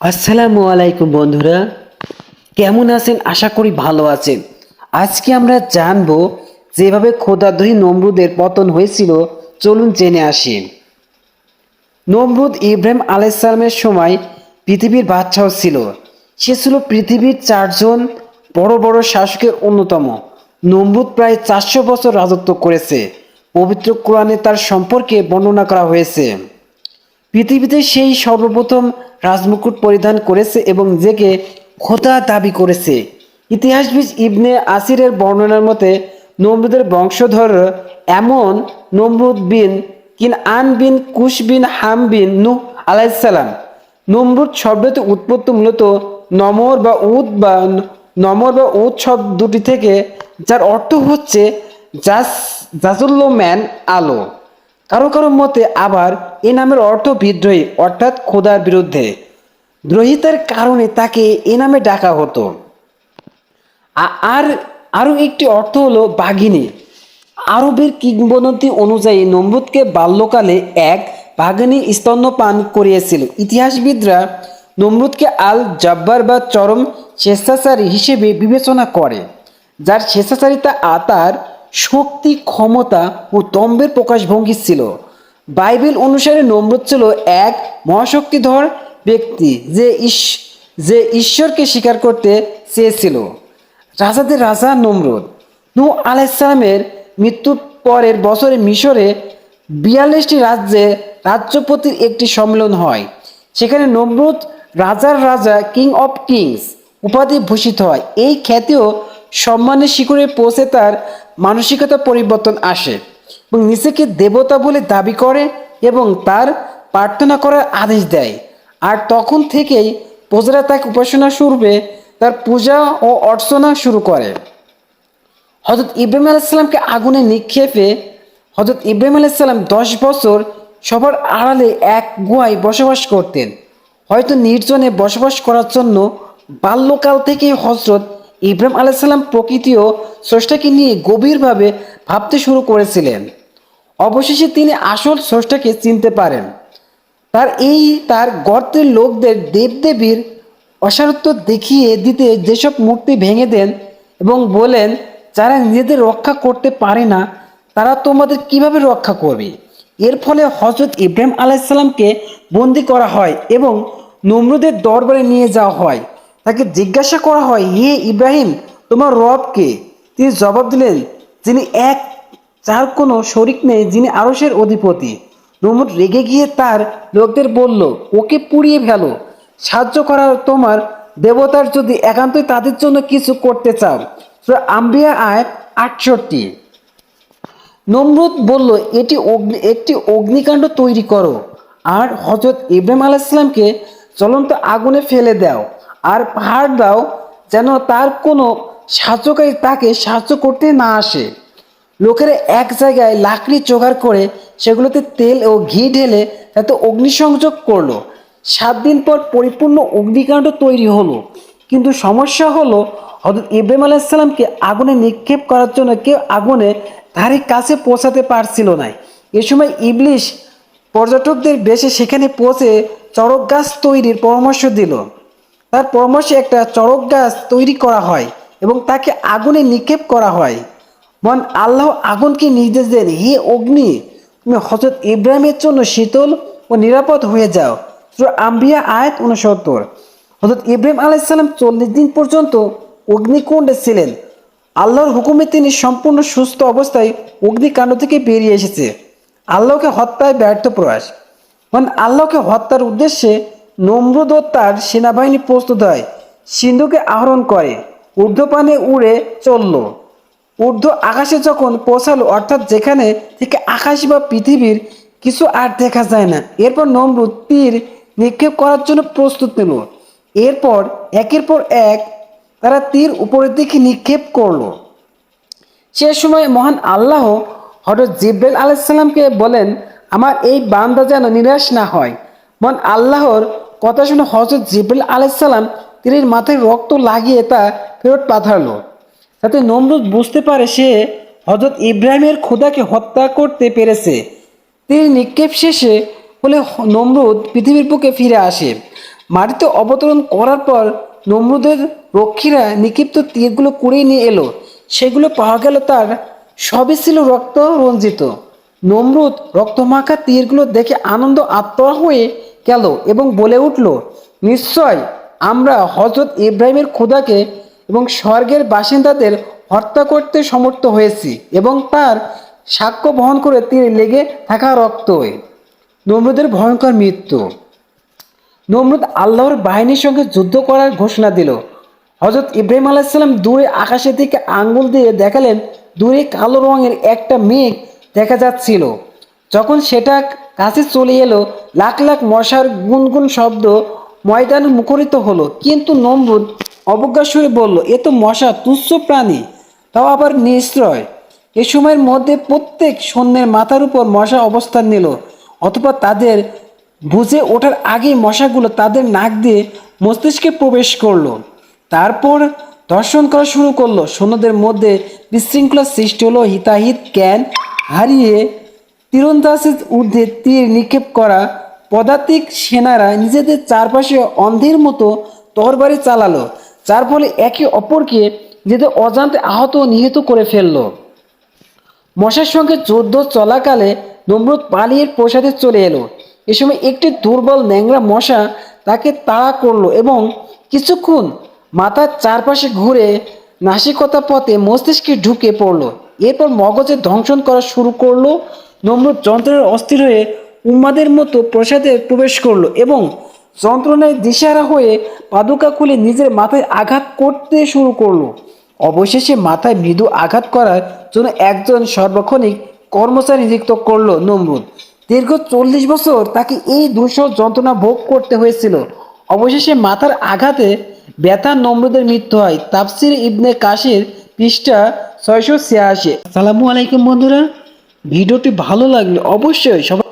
আসসালামু আলাইকুম বন্ধুরা। কেমন আছেন? আশা করি ভালো আছেন। আজকে আমরা জানব যেভাবে খোদাদ্রোহী নমরুদের পতন হয়েছিল, চলুন জেনে আসি। নমরুদ ইব্রাহিম আলাইসালামের সময় পৃথিবীর বাদশাহ ছিল। সে ছিল পৃথিবীর চারজন বড় বড় শাসকের অন্যতম। নমরুদ প্রায় চারশো বছর রাজত্ব করেছে। পবিত্র কোরআনে তার সম্পর্কে বর্ণনা করা হয়েছে। পৃথিবীতে সেই সর্বপ্রথম রাজমুকুট পরিধান করেছে এবং নিজেকে খোদা দাবি করেছে। ইতিহাসবিদ ইবনে আসিরের বর্ণনার মতে, নমরুদের বংশধর এমন নমরুদ বিন কিন আন বিন কুশ বিন হাম বিন নু আলাইসালাম নমরুদ শব্দটি উৎপত্তি মূলত নমর বা উদ বা নমর বা উদ শব্দ দুটি থেকে, যার অর্থ হচ্ছে জাস জাজুল্লো ম্যান আলো। কারও কারও মতে আবার এ নামের অর্থ বিদ্রোহী, অর্থাৎ খোদার বিরুদ্ধে। দ্রোহিতার কারণে তাকে এ নামে ডাকা হতো। আর, আরও একটি অর্থ হলো বাঘিনী। আরবের কিংবদন্তি অনুযায়ী নমরুদকে বাল্যকালে এক বাঘিনী স্তন্যপান করিয়েছিল। ইতিহাসবিদরা নমরুদকে আল জব্বার বা চরম স্বেচ্ছাচারী হিসেবে বিবেচনা করে। যার স্বেচ্ছাচারিতা আতার শক্তি, ক্ষমতা ও দম্ভের প্রকাশভঙ্গি ছিল। বাইবেল অনুসারে নমরুদ ছিল এক মহাশক্তিধর ব্যক্তি যে ইস যে ঈশ্বরকে স্বীকার করতে চেয়েছিল। রাজাদের রাজা নমরুদ নূ আলাইসালামের মৃত্যুর পরের বছরে মিশরে বিয়াল্লিশটি রাজ্যে রাজ্যপতির একটি সম্মেলন হয়। সেখানে নমরুদ রাজার রাজা, কিং অফ কিংস, উপাধি ভূষিত হয়। এই খ্যাতিও সম্মানের শিখরে পৌঁছে তার মানসিকতা পরিবর্তন আসে এবং নিজেকে দেবতা বলে দাবি করে এবং তার প্রার্থনা করার আদেশ দেয়। আর তখন থেকেই প্রজারা তাকে উপাসনা স্বরূপে তার পূজা ও অর্চনা শুরু করে। হজরত ইব্রাহিম আলাইসাল্লামকে আগুনে নিক্ষেপে হজরত ইব্রাহিম আলাইসাল্লাম দশ বছর সবার আড়ালে এক গুহায় বসবাস করতেন। হয়তো নির্জনে বসবাস করার জন্য বাল্যকাল থেকেই হজরত ইব্রাহিম আলাইসাল্লাম প্রকৃতি ও স্রষ্টাকে নিয়ে গভীরভাবে ভাবতে শুরু করেছিলেন। অবশেষে তিনি আসল স্রষ্টাকে চিনতে পারেন। তার এই তার গর্তের লোকদের দেবদেবীর অসারত্ব দেখিয়ে দিতে যেসব মূর্তি ভেঙে দেন এবং বলেন, যারা নিজেদের রক্ষা করতে পারে না, তারা তোমাদের কীভাবে রক্ষা করবে? এর ফলে হজরত ইব্রাহিম আলাইসাল্লামকে বন্দি করা হয় এবং নমরুদের দরবারে নিয়ে যাওয়া হয়। তাকে জিজ্ঞাসা করা হয়, হে ইব্রাহিম, তোমার রবকে তিনি জবাব দিলেন, যিনি এক যার কোনো শরিক নেই, যিনি আরসের অধিপতি। নমরুদ রেগে গিয়ে তার লোকদের বলল, ওকে পুড়িয়ে ফেলো। সাহায্য করার তোমার দেবতার যদি একান্তই তাদের জন্য কিছু করতে চাও আম্বিয়া আয় আটষট্টি। নমরুদ বলল, এটি অগ্নি, একটি অগ্নিকাণ্ড তৈরি করো। আর হজরত ইব্রাহিম আলাইসালামকে চলন্ত আগুনে ফেলে দাও। আর পাহাড় দাও, যেন তার কোনো সাহায্যকারী তাকে সাহায্য করতে না আসে। লোকেরা এক জায়গায় লাকড়ি জোগাড় করে সেগুলোতে তেল ও ঘি ঢেলে তাতে অগ্নিসংযোগ করল। সাত দিন পর পরিপূর্ণ অগ্নিকাণ্ড তৈরি হলো। কিন্তু সমস্যা হলো হজরত ইব্রাহিম আলাইসাল্লামকে আগুনে নিক্ষেপ করার জন্য কেউ আগুনে ধারে কাছে পৌঁছাতে পারছিল না এ সময় ইবলিশ পর্যটকদের বেশে সেখানে পৌঁছে চড়ক গাছ তৈরির পরামর্শ দিল। তার পরামর্শে একটা চড়ক গাছ তৈরি করা হয়। এবং তাকে আগুনে নিক্ষেপ করা হয়। মন আল্লাহ আগুনকে নির্দেশ দেন, হে অগ্নি, তুমি হজরত ইব্রাহিমের জন্য শীতল ও নিরাপদ হয়ে যাও। আম্বিয়া, আয়াত উনসত্তর। হজরত ইব্রাহিম আলাইসাল্লাম চল্লিশ দিন পর্যন্ত অগ্নিকুণ্ডে ছিলেন। আল্লাহর হুকুমে তিনি সম্পূর্ণ সুস্থ অবস্থায় অগ্নিকাণ্ড থেকে বেরিয়ে এসেছে। আল্লাহকে হত্যায় ব্যর্থ প্রয়াস। মানে আল্লাহকে হত্যার উদ্দেশ্যে নমরুদ ও তার সেনাবাহিনী প্রস্তুত হয়। সিন্ধুকে আহরণ করে। ঊর্ধ্বপানে উড়ে চলল। ঊর্ধ্ব আকাশে যখন পৌঁছালো, অর্থাৎ যেখানে থেকে আকাশ বা পৃথিবীর কিছু আর দেখা যায় না, এরপর নমরুদ তীর নিক্ষেপ করার জন্য প্রস্তুত নিল। এরপর, একের পর এক, তারা তীর উপরের দিকে নিক্ষেপ করল। সে সময় মহান আল্লাহ হঠাৎ জিব্রাইল আলাইসাল্লামকে বলেন, আমার এই বান্দা যেন নিরাশ না হয়। মহান আল্লাহর কথা শুনে হজরত জিব্রাইল আলাইসাল্লাম তীরের মাথায় রক্ত লাগিয়ে তা ফেরত পাঠালো। যাতে নমরুদ বুঝতে পারে সে হজরত ইব্রাহিমের খোদাকে হত্যা করতে পেরেছে। তীর নিক্ষেপ শেষে হলে নমরুদ পৃথিবীর বুকে ফিরে আসে। মাটিতে অবতরণ করার পর নমরুদের রক্ষীরা নিক্ষিপ্ত তীরগুলো কুড়িয়ে নিয়ে এলো। সেগুলো পাওয়া গেল তার সবই ছিল রক্ত রঞ্জিত। নমরুদ রক্তমাখা তীরগুলো দেখে আনন্দ আত্মা হয়ে গেল এবং বলে উঠল, নিশ্চয় আমরা হজরত ইব্রাহিমের খোদাকে এবং স্বর্গের বাসিন্দাদের হত্যা করতে সমর্থ হয়েছি এবং তার সাক্ষ্য বহন করে তিনি লেগে থাকা রক্তই। নমরুদের ভয়ঙ্কর মৃত্যু। নমরুদ আল্লাহর বাহিনীর সঙ্গে যুদ্ধ করার ঘোষণা দিল। হজরত ইব্রাহিম আলাইসাল্লাম দূরে আকাশের দিকে আঙ্গুল দিয়ে দেখালেন, দূরে কালো রঙের একটা মেঘ দেখা যাচ্ছিল। যখন সেটা কাছে চলে এলো, লাখ লাখ মশার গুনগুন শব্দ ময়দান মুখরিত হলো। কিন্তু নমরুদ অবজ্ঞা সুরে বলল, এ তো মশা, তুচ্ছ প্রাণী, তাও আবার নিশ্চয় এ সময়ের মধ্যে প্রত্যেক সৈন্যের মাথার উপর মশা অবস্থান নিল, অথবা তাদের বুঝে ওঠার আগেই মশাগুলো তাদের নাক দিয়ে মস্তিষ্কে প্রবেশ করল। তারপর দর্শন করা শুরু করল। সৈন্যদের মধ্যে বিশৃঙ্খলা সৃষ্টি হলো, হিতাহিত জ্ঞান হারিয়ে তীরন্দাজের ঊর্ধ্বে তীর নিক্ষেপ করা পদাতিক সেনারা নিজেদের চারপাশে অন্ধের মতো তরবারি চালালো, যার ফলে একে অপরকে নিজেদের অজান্তে আহত ও নিহত করে ফেলল। মশার সঙ্গে যুদ্ধ চলাকালে নমরুদ পালিয়ে প্রসাদে চলে এলো। এ সময় একটি দুর্বল ন্যাংরা মশা তাকে তাড়া করল এবং কিছুক্ষণ মাথার চারপাশে ঘুরে নাসিকতা পথে মস্তিষ্কে ঢুকে পড়ল। এরপর মগজে ধ্বংসন করা শুরু করল। নমরুদ যন্ত্রের অস্থির হয়ে উম্মাদের মতো প্রসাদে প্রবেশ করল এবং যন্ত্রণায় দিশারা হয়ে পাদুকা খুলে নিজের মাথায় আঘাত করতে শুরু করল। অবশেষে মাথায় মৃদু আঘাত করার জন্য একজন সর্বক্ষণিক কর্মচারী নিযুক্ত করল নমরুদ। দীর্ঘ চল্লিশ বছর তাকে এই দুঃসহ যন্ত্রণা ভোগ করতে হয়েছিল। অবশেষে মাথার আঘাতে ব্যথা নমরুদের মৃত্যু হয়। তাফসির ইবনে কাশির পৃষ্ঠা ছয়শো ছিয়াশি। সালামু আলাইকুম বন্ধুরা। ভিডিওটি ভালো লাগলে অবশ্যই সবাই